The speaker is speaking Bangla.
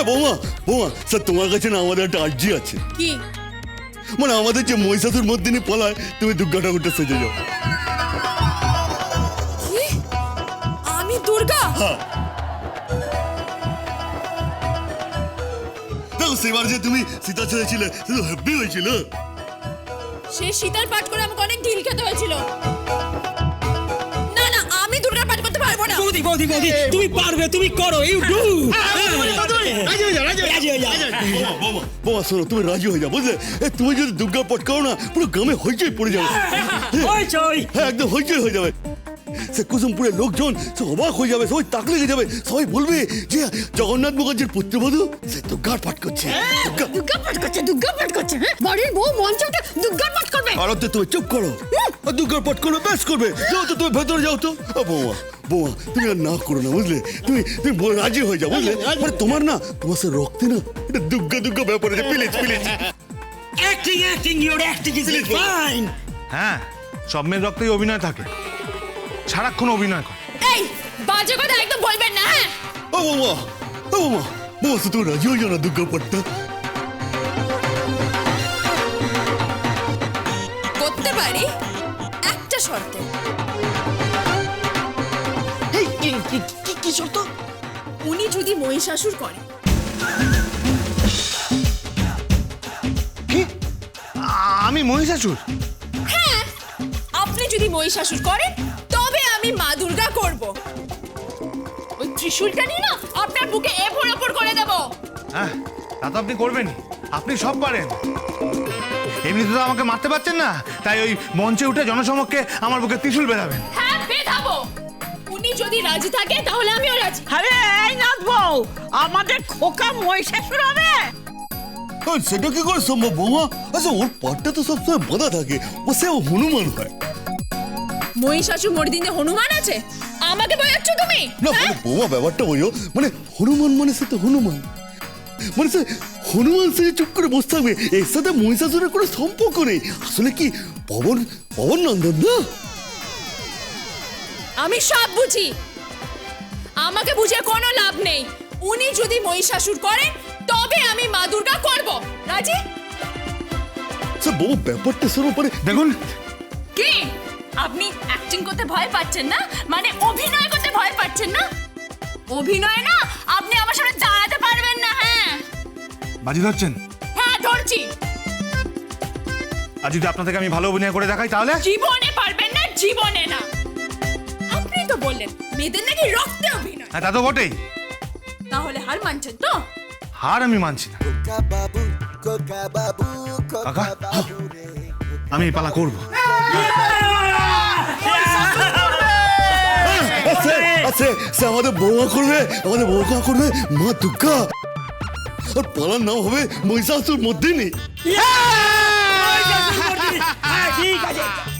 হ্যাঁ বৌমা বৌমা স্যার তোমার কাছে না আমাদের একটা আর্জি আছে। কি? মানে আমাদের যে মহিষাসুর মধ্যে নিয়ে পলায় তুমি দুর্গা ঠাকুরটা সেজে যাও। আমি দুর্গা? হ্যাঁ। দেখো সেবার যে তুমি সীতা ছেড়েছিলে সে তো হ্যাপি হয়েছিল। সে সীতার পাঠ করে আমাকে অনেক ঢিল খেতে হয়েছিল। বৌদি বৌদি বৌদি তুমি পারবে তুমি করো ইউ ডু হয়ে শোনো তুমি রাজি হয়ে যাও বুঝলে তুমি যদি দুর্গা পট করো না পুরো গ্রামে হইচই পড়ে যাবে হ্যাঁ একদম হইচই হয়ে যাবে সে কুসুমপুরের লোকজন সে অবাক হয়ে যাবে সবাই তাক লেগে যাবে সবাই বলবে যে জগন্নাথ মুখার্জির পুত্রবধূ সে দুর্গার পাঠ করছে দুর্গা দুর্গা পাঠ করছে দুর্গা পাঠ করছে হ্যাঁ? বাড়ির বউ মঞ্চটা দুর্গার পাঠ করবে আর তুমি চুপ করো আর দুর্গার পাঠ করবে বেশ করবে যাও তো তুমি ভেতরে যাও তো বৌমা বৌমা তুমি আর না করো না বুঝলে? তুমি তুমি রাজি হয়ে যাও বুঝলে? মানে তোমার না তোমার সে রক্তে না এটা দুর্গা দুর্গা ব্যাপার আছে please please acting acting your acting is fine হ্যাঁ সব মেয়ের রক্তেই অভিনয় থাকে। সারাক্ষণ অভিনয় করে। এই বাজে কথা একদম বলবেন না হ্যাঁ? ও বৌমা ও বৌমা বৌমা তুমি রাজি হয়ে যাও না দুর্গা পাঠটা করতে পারি একটা শর্তে। কি- শর্ত উনি যদি মহিষাসুর করে। কি? আমি মহিষাসুর? হ্যাঁ আপনি যদি মহিষাসুর করেন তবে আমি মা দুর্গা করব। ওই ত্রিশূলটা নিয়ে না আপনার বুকে এভর ওপর করে দেব। হ্যাঁ তা তো আপনি করবেনই। আপনি সব পারেন। এমনিতে তো আমাকে মারতে পারছেন না। তাই ওই মঞ্চে উঠে জনসমক্ষে আমার বুকে ত্রিশূল বেরাবেন উনি যদি রাজি থাকে তাহলে আমিও রাজি। আরে এই নাথ বউ আমাদের খোকা মহিষাসুর হবে। সেটা কি করে সম্ভব বৌমা? আচ্ছা ওর পাঠটা তো সবসময় বাঁধা থাকে ও সে হনুমান হয়। মহিষাসুর মর্দিনে হনুমান আছে? আমাকে বোঝাচ্ছ তুমি? না? মানে বৌমা ব্যাপারটা বোঝো। মানে হনুমান মানে সে তো হনুমান। মানে সে হনুমান সে চুপ করে বসে থাকবে এর সাথে মহিষাসুরের কোনো সম্পর্ক নেই। আসলে কি পবন পবন নন্দন না? আমি সব বুঝি। আমাকে বুঝে কোনো লাভ নেই। উনি যদি মহিষাসুর করেন তবে আমি মা দুর্গা করব। রাজি? সে বউ ব্যাপারটা শোনো পরে দেখুন। কি? আপনি অ্যাক্টিং করতে ভয় পাচ্ছেন না? মানে অভিনয় করতে ভয় পাচ্ছেন না? অভিনয় না? আপনি আমার সামনে দাঁড়াতে পারবেন না হ্যাঁ। বাজি ধরছেন? হ্যাঁ ধরছি। আর যদি আপনার থেকে আমি ভালো অভিনয় করে দেখাই তাহলে? জীবনে পারবেন না জীবনে না। তো বললেন মেয়েদের নাকি রক্তে অভিনয়। হ্যাঁ তা তো বটেই। তাহলে হার মানছেন তো? হার আমি মানছি না। কাকা আমি এই পালা করব। আছে আছে সে আমাদের বৌমা করবে আমাদের বৌমা করবে মা দুর্গা আর পালার নাম হবে মহিষাসুর মধ্যে নেই ঠিক আছে।